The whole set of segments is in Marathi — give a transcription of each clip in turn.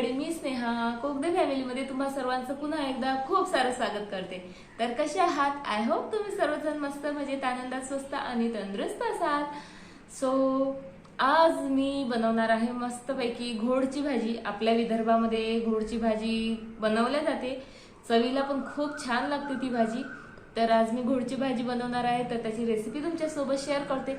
मंडळी मी स्नेहा कोकदे फॅमिलीमध्ये तुम्हा सर्वांचं पुन्हा एकदा खूप सारं स्वागत करते. तर कसे आहात? आय होप तुम्ही सर्वजण मस्त मजेत आनंदात स्वस्त आणि तंदुरुस्त असाल. सो आज मी बनवणार आहे मस्तपैकी घोडची भाजी. आपल्या विदर्भामध्ये घोडची भाजी बनवल्या जाते. चवीला पण खूप छान लागते ती भाजी. तर आज मी घोडची भाजी बनवणार आहे. तर त्याची रेसिपी तुमच्यासोबत शेअर करते.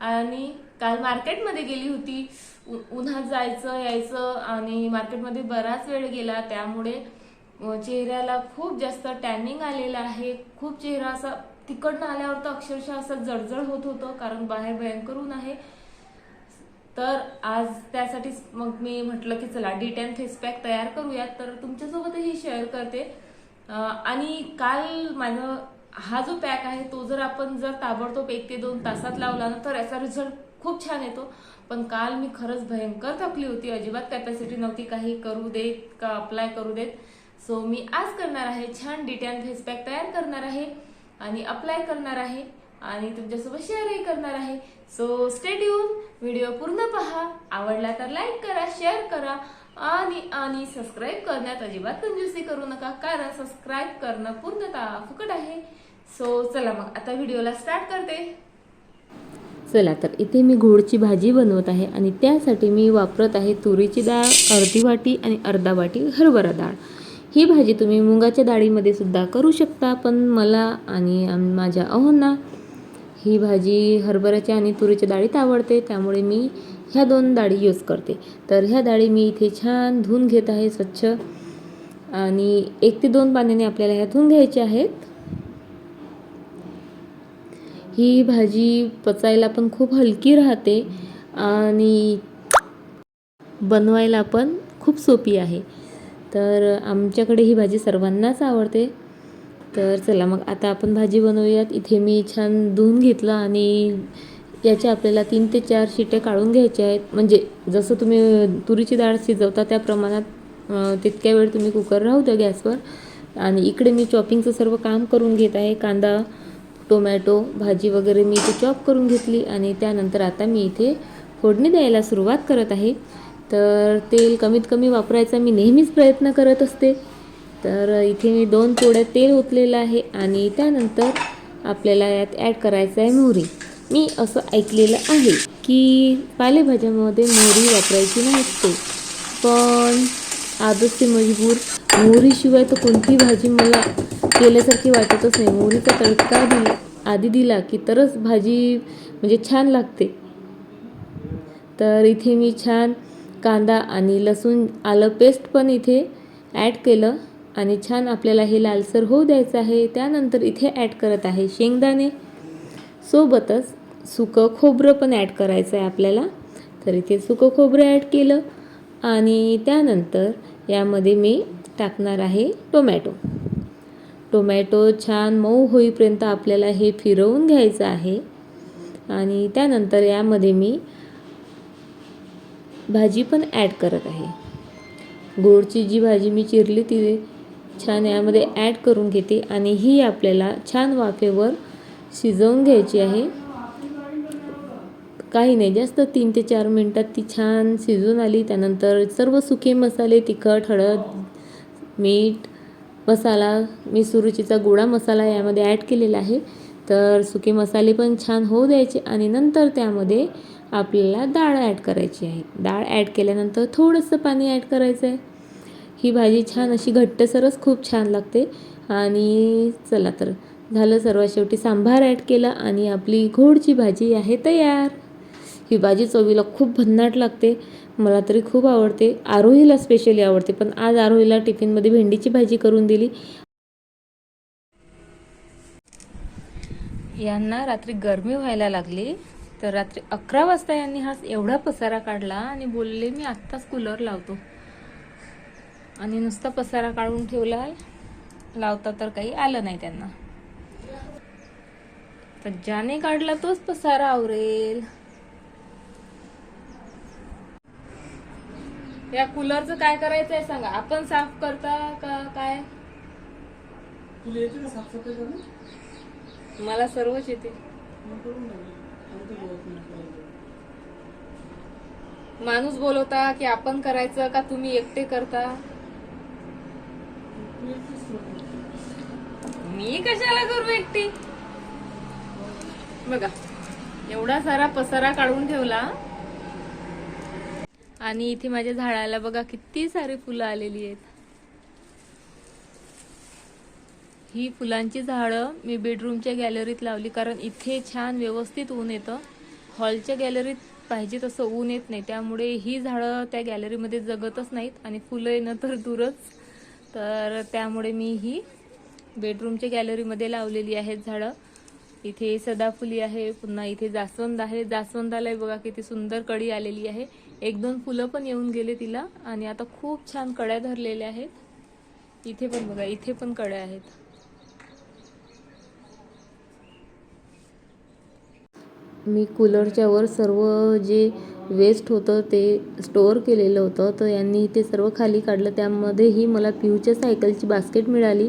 आणि काल मार्केटमध्ये गेली होती. उन्हात जायचं यायचं आणि मार्केटमध्ये बराच वेळ गेला. त्यामुळे चेहऱ्याला खूप जास्त टॅनिंग आलेलं आहे. खूप चेहरा असा तिकडनं आल्यावर तर अक्षरशः असं जळजळ होत होतं कारण बाहेर भयंकर ऊन आहे. तर आज त्यासाठीच मग मी म्हटलं की चला डी टेन फेस पॅक तयार करूयात. तर तुमच्यासोबतही शेअर करते. आणि काल माझं हा जो पॅक आहे तो जर आपण जर ताबडतोब एक ते दोन तासात लावला ना तर याचा रिझल्ट खूप छान येतो. पण काल मी खरंच भयंकर थकली होती. अजिबात कॅपॅसिटी नव्हती. काही करू देत का अप्लाय करू देत. सो मी आज करणार आहे. छान डिटॅन फेस पॅक तयार करणार आहे आणि अप्लाय करणार आहे आणि तुमच्यासोबत शेअरही करणार आहे. सो स्टेट येऊन व्हिडिओ पूर्ण पहा. आवडला तर लाईक करा शेअर करा आणि आणि सबस्क्राईब करण्यात अजिबात कंजूसी करू नका कारण सबस्क्राईब करणं पूर्णतः फुकट आहे. सो चला मग आता व्हिडिओला स्टार्ट करते. चला तर इथे मी घोडची भाजी बनवत आहे आणि त्यासाठी मी वापरत आहे तुरीची डाळ अर्धी वाटी आणि अर्धा वाटी हरभरा डाळ. ही भाजी तुम्ही मुगाच्या डाळीमध्ये सुद्धा करू शकता पण मला आणि माझ्या अहोंना ही भाजी हरभऱ्याच्या आणि तुरीच्या डाळीत आवडते त्यामुळे मी ह्या दोन डाळी यूज करते. तर ह्या डाळी मी इथे छान धुवून घेत आहे स्वच्छ. आणि एक ते दोन पाण्याने आपल्याला ह्या धुवून घ्यायच्या आहेत. ही भाजी पचायला पण खूप हलकी राहते आणि बनवायला पण खूप सोपी आहे. तर आमच्याकडे ही भाजी सर्वांनाच आवडते. तर चला मग आता आपण भाजी बनवूयात. इथे मी छान धुवून घेतलं आणि याच्या आपल्याला तीन ते चार शिट्या काढून घ्यायच्या आहेत. म्हणजे जसं तुम्ही तुरीची डाळ शिजवता त्या प्रमाणात तितक्या वेळ तुम्ही कुकर राहू द्या गॅसवर. आणि इकडे मी चॉपिंगचं सर्व काम करून घेत आहे. कांदा टोमॅटो भाजी वगैरे मी इथे चॉप करून घेतली आणि त्यानंतर आता मी इथे फोडणी द्यायला सुरुवात करत आहे. तर तेल कमीत कमी वापरायचा मी नेहमीच प्रयत्न करत असते. तर इथे मी दोन पोळ्या तेल ओतलेलं आहे आणि त्यानंतर आपल्याला यात ॲड करायचं आहे मोहरी. मी असं ऐकलेलं आहे की पालेभाज्यामध्ये मोहरी वापरायची नसते. पण आजच ते मजबूर मोहरीशिवाय तर कोणती भाजी मला केल्यासारखी वाटतच नाही. मोहरीचा तडका दिला आधी दिला की तरच भाजी म्हणजे छान लागते. तर इथे मी छान कांदा आणि लसूण आलं पेस्ट पण इथे ॲड केलं आणि छान आपल्याला हे लालसर होऊ द्यायचं आहे. त्यानंतर इथे ॲड करत आहे शेंगदाणे. सोबतच सुकं खोबरं पण ॲड करायचं आहे आपल्याला. तर इथे सुकं खोबरं ॲड केलं. आणि त्यानंतर यामध्ये मी टाकणार आहे टोमॅटो. टोमॅटो छान मऊ होईपर्यंत आपल्याला हे फिरवून घ्यायचं आहे. आणि त्यानंतर यामध्ये मी भाजी पण ॲड करत आहे. गोडची जी भाजी मी चिरली ती छान यामध्ये ॲड करून घेते. आणि ही आपल्याला छान वाफेवर शिजवून घ्यायची आहे. काही नाही. जास्त तीन ते चार मिनटात ती छान शिजून आली. त्यानंतर सर्व सुके मसाले तिखट हळद मीठ मसाला मी सुरुचीचा गोडा मसाला यामध्ये ॲड केलेला आहे. तर सुके मसाले पण छान होऊ द्यायचे आणि नंतर त्यामध्ये आपल्याला डाळ ॲड करायची आहे. डाळ ॲड केल्यानंतर थोडंसं पाणी ॲड करायचं आहे ही भाजी छान अशी घट्टसरच खूप छान लागते. आणि चला तर झालं सर्वात शेवटी सांबार ॲड केला आणि आपली घोडची भाजी आहे तयार. ही भाजी चवीला खूप भन्नाट लागते. मला तरी खूप आवडते. आरोहीला स्पेशली आवडते पण आज आरोहीला टिफिनमध्ये भेंडीची भाजी करून दिली. यांना रात्री गरमी व्हायला लागली तर रात्री अकरा वाजता यांनी हा एवढा पसारा काढला आणि बोलले मी आत्ताच कूलर लावतो. आणि नुसता पसारा काढून ठेवला लावता तर काही आलं नाही त्यांना. तर ज्याने काढला तोच पसारा आवरेल. या कूलरचं काय करायचंय सांगा? आपण साफ करता का काय? तुला येते का साफसफाई करणं मला सर्वच येते. मग करून घे. माणूस बोलवता की आपण करायचं का तुम्ही एकटे करता? तू एकटीच करतो. मी कशाला करू एकटी? बघा एवढा सारा पसारा काढून ठेवला. आणि इथे माझ्या झाडाला बघा किती सारी फुलं आलेली आहेत. ही फुलांची झाडं मी बेडरूमच्या गॅलरीत लावली कारण इथे छान व्यवस्थित ऊन येतं. हॉलच्या गॅलरीत पाहिजे तसं ऊन येत नाही. त्यामुळे ही झाडं त्या गॅलरीमध्ये जगतच नाहीत आणि फुलं येणं तर दूरच. तर त्यामुळे मी ही बेडरूमच्या गॅलरीमध्ये लावलेली आहेत झाडं. इथे सदाफुली आहे पुन्हा इथे जास्वंद आहे. जास्वंदाला बघा किती सुंदर कडी आलेली आहे. एक दोन फुलं पण येऊन गेले तिला आणि आता खूप छान कड्या धरलेल्या आहेत. इथे पण बघा इथे पण कड्या आहेत. मी कूलरच्या वर सर्व जे वेस्ट होतं ते स्टोअर केलेलं होतं तर यांनी ते सर्व खाली काढलं. त्यामध्येही मला पिऊच्या सायकलची बास्केट मिळाली.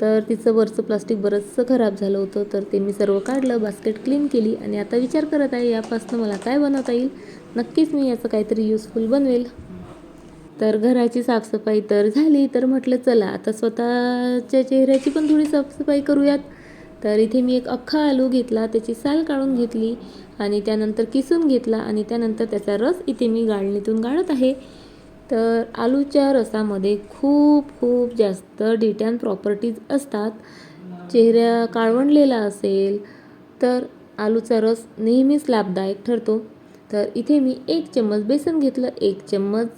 तर तिचं वरचं प्लास्टिक बरंचसं खराब झालं होतं तर ते मी सर्व काढलं बास्केट क्लीन केली. आणि आता विचार करत आहे यापासून मला काय बनवता येईल? नक्कीच मी याचं काहीतरी युजफुल बनवेल. तर घराची साफसफाई तर झाली तर म्हटलं चला आता स्वतःच्या चेहऱ्याची पण थोडी साफसफाई करूयात. तर इथे मी एक अख्खा आलू घेतला त्याची साल काढून घेतली आणि त्यानंतर किसून घेतला आणि त्यानंतर त्याचा रस इथे मी गाळणीतून गाळत आहे. तर आलूच्या रसामध्ये खूप खूप जास्त डिटॅन प्रॉपर्टीज असतात. चेहरा काळवंडलेला असेल तर आलूचा रस नेहमीच लाभदायक ठरतो. तर इथे मी एक चम्मच बेसन घेतलं एक चम्मच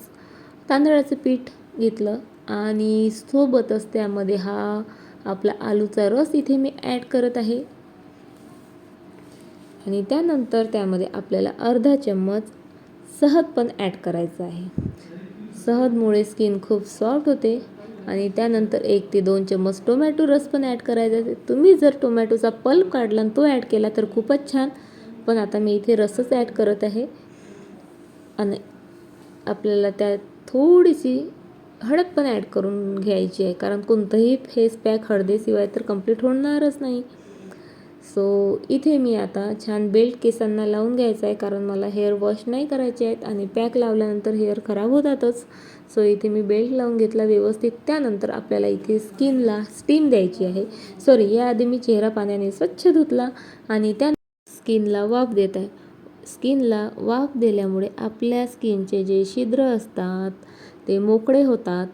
तांदळाचं पीठ घेतलं आणि सोबतच त्यामध्ये हा आपला आलूचा रस इथे मी ॲड करत आहे. आणि त्यानंतर त्यामध्ये आपल्याला अर्धा चम्मच सहद पण ॲड करायचं आहे. सहदमुळे स्किन खूप सॉफ्ट होते आणि त्यानंतर एक ते दोन चम्मच टोमॅटो रस पण ॲड करायचा तुम्ही जर टोमॅटोचा पल्प काढला आणि तो ॲड केला तर खूपच छान. पण आता मी इथे रसच ॲड करत आहे. आणि आपल्याला त्यात थोडीशी हळद पण ॲड करून घ्यायची आहे. कारण कोणतंही फेस पॅक हळदीशिवाय तर कंप्लीट होणारच नाही. सो इथे मी आता छान बेल्ट केसांना लावून घ्यायचं आहे. कारण मला हेअर वॉश नाही करायचे आहेत आणि पॅक लावल्यानंतर हेअर खराब होतातच. सो इथे मी बेल्ट लावून घेतला व्यवस्थित. त्यानंतर आपल्याला इथे स्किनला स्टीम द्यायची आहे. सॉरी याआधी मी चेहरा पाण्याने स्वच्छ धुतला आणि त्या स्किनला वाफ देत आहे. स्किनला वाफ दिल्यामुळे आपल्या स्किनचे जे छिद्र असतात ते मोकळे होतात.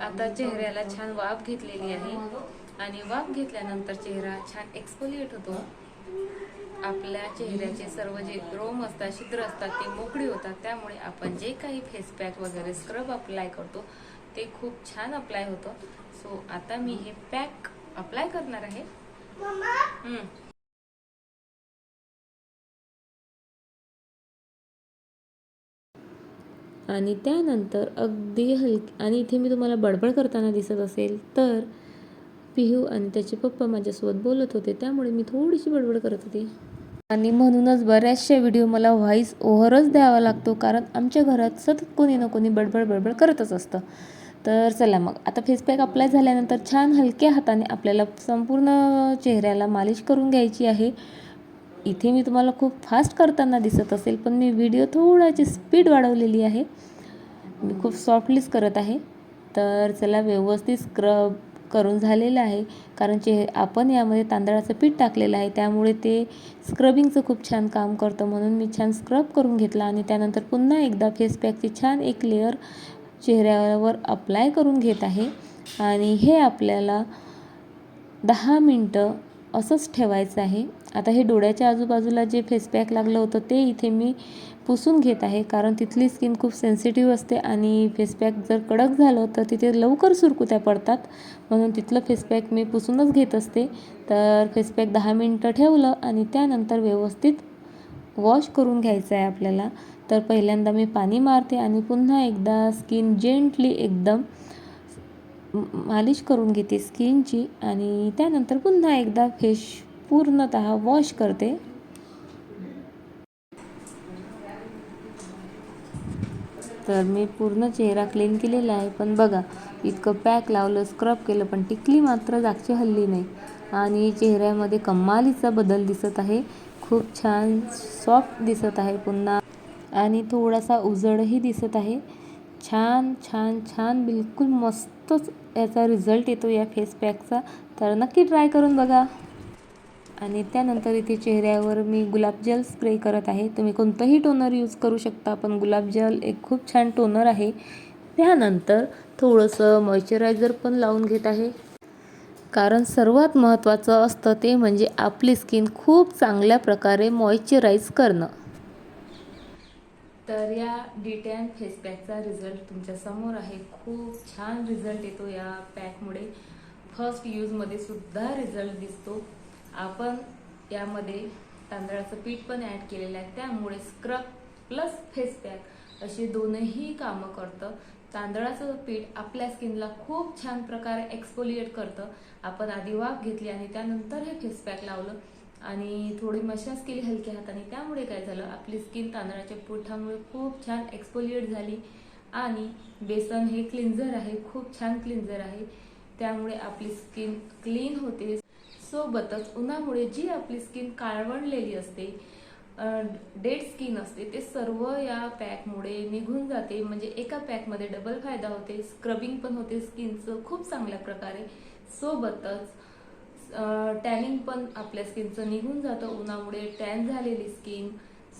आता चेहऱ्याला छान वाफ घेतलेली आहे आणि वाफ घेतल्यानंतर चेहरा छान एक्सपोलिएट होतो. आपल्या चेहऱ्याचे सर्व जे रोम असतात छिद्र असतात ते मोकळे होतात. त्यामुळे आपण जे काही फेस पॅक वगैरे स्क्रब अप्लाय करतो ते खूप छान अप्लाय होतं. सो आता मी हे पॅक अप्लाय करणार आहे. हम्म. आणि त्यानंतर अगदी हलकी आणि इथे मी तुम्हाला बडबड करताना दिसत असेल तर पिहू आणि त्याचे पप्पा माझ्यासोबत बोलत होते त्यामुळे मी थोडीशी बडबड करत होती. आणि म्हणूनच बऱ्याचशा व्हिडिओ मला व्हॉईस ओव्हरच द्यावा लागतो कारण आमच्या घरात सतत कोणी ना कोणी बडबड बडबड करतच असतं. तर चला मग. आता फेसपॅक अप्लाय झाल्यानंतर छान हलक्या हाताने आपल्याला संपूर्ण चेहऱ्याला मालिश करून घ्यायची आहे. इथे मी तुम्हाला खूप फास्ट करताना दिसत असेल पण मी व्हिडिओ थोडाची स्पीड वाढवलेली आहे. मी खूप सॉफ्टलीच करत आहे. तर चला व्यवस्थित स्क्रब करून झालेलं आहे. कारण चेह आपण यामध्ये तांदळाचं पीठ टाकलेलं आहे. त्यामुळे ते स्क्रबिंगचं खूप छान काम करतं. म्हणून मी छान स्क्रब करून घेतला आणि त्यानंतर पुन्हा एकदा फेस पॅकची छान एक लेअर चेहऱ्यावर अप्लाय करून घेत आहे. आणि हे आपल्याला दहा मिनटं असंच ठेवायचं आहे. आता हे डोळ्याच्या आजूबाजूला जे फेसपॅक लागलं होतं ते इथे मी पुसून घेत आहे. कारण तिथली स्किन खूप सेन्सिटिव्ह असते आणि फेसपॅक जर कडक झालं तर तिथे लवकर सुरकुत्या पडतात. म्हणून तिथलं फेसपॅक मी पुसूनच घेत असते. तर फेसपॅक दहा मिनटं ठेवलं आणि त्यानंतर व्यवस्थित वॉश करून घ्यायचं आहे आपल्याला. तर पहिल्यांदा मी पाणी मारते आणि पुन्हा एकदा स्किन जेंटली एकदम मालिश करून घेते स्किनची आणि त्यानंतर पुन्हा एकदा फेस पूर्णतः वॉश करते. तर मी पूर्ण चेहरा क्लीन केलेला आहे. पण बघा इतकं पॅक लावलं स्क्रब केलं पण टिकली मात्र जागची हल्ली नाही. आणि चेहऱ्यामध्ये कमालीचा बदल दिसत आहे. खूप छान सॉफ्ट दिसत आहे. पुन्हा आणि थोडासा उजडही दिसत आहे. छान छान छान बिलकुल मस्तच याचा रिझल्ट येतो या फेस पॅकचा तर नक्की ट्राय करून बघा. आणि त्यानंतर इथे चेहऱ्यावर मी गुलाबजल स्प्रे करत आहे. तुम्ही कोणतंही टोनर यूज करू शकता पण गुलाबजल एक खूप छान टोनर आहे. त्यानंतर थोडंसं मॉइश्चरायझर पण लावून घेत आहे. कारण सर्वात महत्त्वाचं असतं ते म्हणजे आपली स्किन खूप चांगल्या प्रकारे मॉइश्चराईज करणं. तर या डिटॅन फेस पॅकचा रिझल्ट तुमच्यासमोर आहे. खूप छान रिझल्ट येतो या पॅकमुळे फर्स्ट यूजमध्ये सुद्धा रिझल्ट दिसतो. आपण यामध्ये तांदळाचं पीठ पण ॲड केलेलं आहे. त्यामुळे स्क्रब प्लस फेस पॅक असे दोनही कामं करतं. तांदळाचं पीठ आपल्या स्किनला खूप छान प्रकारे एक्सपोलिएट करतं. आपण आधी वाफ घेतली आणि त्यानंतर हे फेस पॅक लावलं. आणि थोडी मशाज केली हलक्या हाताने. त्यामुळे काय झालं आपली स्किन तांदळाच्या पोठामुळे खूप छान एक्सपोलिएट झाली आणि बेसन हे क्लिन्झर आहे खूप छान क्लिन्झर आहे. त्यामुळे आपली स्किन क्लीन होते. सोबतच उन्हामुळे जी आपली स्किन काळवणलेली असते डेड स्किन असते ते सर्व या पॅकमुळे निघून जाते. म्हणजे एका पॅकमध्ये डबल फायदा होते. स्क्रबिंग पण होते स्किनचं खूप चांगल्या प्रकारे. सोबतच टॅनिंग पण आपल्या स्किनचं निघून जातं. उन्हामुळे टॅन झालेली स्किन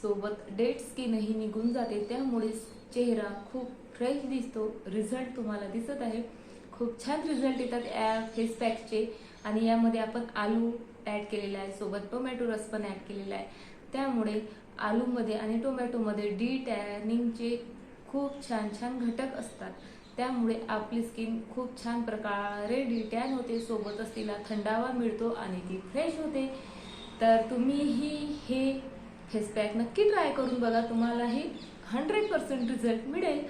सोबत डेड स्किनही निघून जाते. त्यामुळे चेहरा खूप फ्रेश दिसतो. रिझल्ट तुम्हाला दिसत आहे. खूप छान रिझल्ट येतात या फेस पॅकचे आणि यामध्ये आपण आलू ॲड केलेला आहे. सोबत टोमॅटो रस पण ॲड केलेला आहे. त्यामुळे आलूमध्ये आणि टोमॅटोमध्ये डी टॅनिंगचे खूप छान छान घटक असतात. त्यामुळे आपली स्किन खूप छान प्रकारे डिटॅन होते सोबतच तिला थंडावा मिळतो आणि ती फ्रेश होते. तर तुम्हीही हे फेसपॅक नक्की ट्राय करून बघा. तुम्हालाही हंड्रेड पर्सेंट रिझल्ट मिळेल.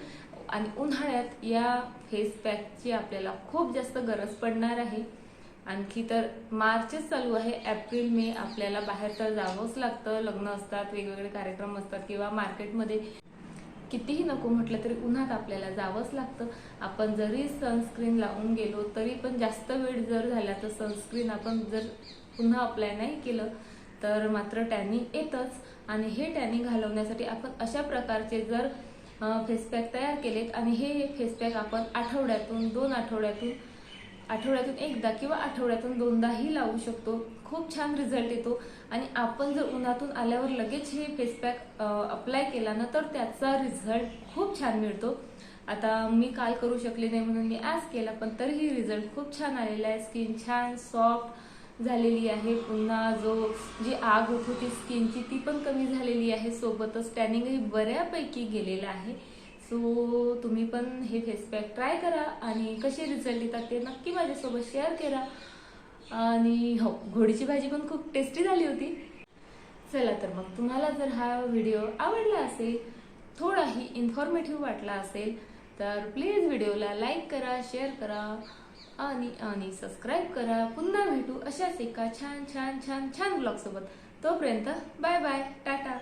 आणि उन्हाळ्यात या फेसपॅकची आपल्याला खूप जास्त गरज पडणार आहे. आणखी तर मार्चच चालू आहे. एप्रिल मे आपल्याला बाहेर तर जावंच लागतं. लग्न असतात वेगवेगळे कार्यक्रम असतात किंवा मार्केटमध्ये कितीही नको म्हटलं तरी उन्हात आपल्याला जावंच लागतं. आपण जरी सनस्क्रीन लावून गेलो तरी पण जास्त वेळ जर झाला तर सनस्क्रीन आपण जर पुन्हा अप्लाय नाही केलं तर मात्र टॅनिंग येतच. आणि हे टॅनिंग घालवण्यासाठी आपण अशा प्रकारचे जर फेसपॅक तयार केलेत आणि हे फेसपॅक आपण आठवड्यातून दोन आठवड्यातून आठवड्यातून एकदा किंवा आठवड्यातून दोनदाही लावू शकतो. खूप छान रिझल्ट येतो. आणि आपण जर उन्हातून आल्यावर लगेच हे फेस पॅक अप्लाय केला ना तर त्याचा रिझल्ट खूप छान मिळतो. आता मी काल करू शकले नाही म्हणून मी आज केला पण तरीही रिझल्ट खूप छान आलेला आहे. स्किन छान सॉफ्ट झालेली आहे. पुन्हा जो जी आग होत होती स्किनची ती पण कमी झालेली आहे. सोबतच टॅनिंगही बऱ्यापैकी गेलेलं आहे. सो तुम्ही पण हे फेस पॅक ट्राय करा आणि कसे रिझल्ट येतात ते नक्की माझ्यासोबत शेअर करा. आणि हो घोडीची भाजी पण खूप टेस्टी झाली होती. चला तर मग तुम्हाला जर हा व्हिडिओ आवडला असेल थोडाही इन्फॉर्मेटिव्ह वाटला असेल तर प्लीज व्हिडिओला लाईक करा शेअर करा आणि आणि सबस्क्राईब करा. पुन्हा भेटू अशाच एका छान छान छान छान ब्लॉगसोबत तोपर्यंत बाय बाय टाटा!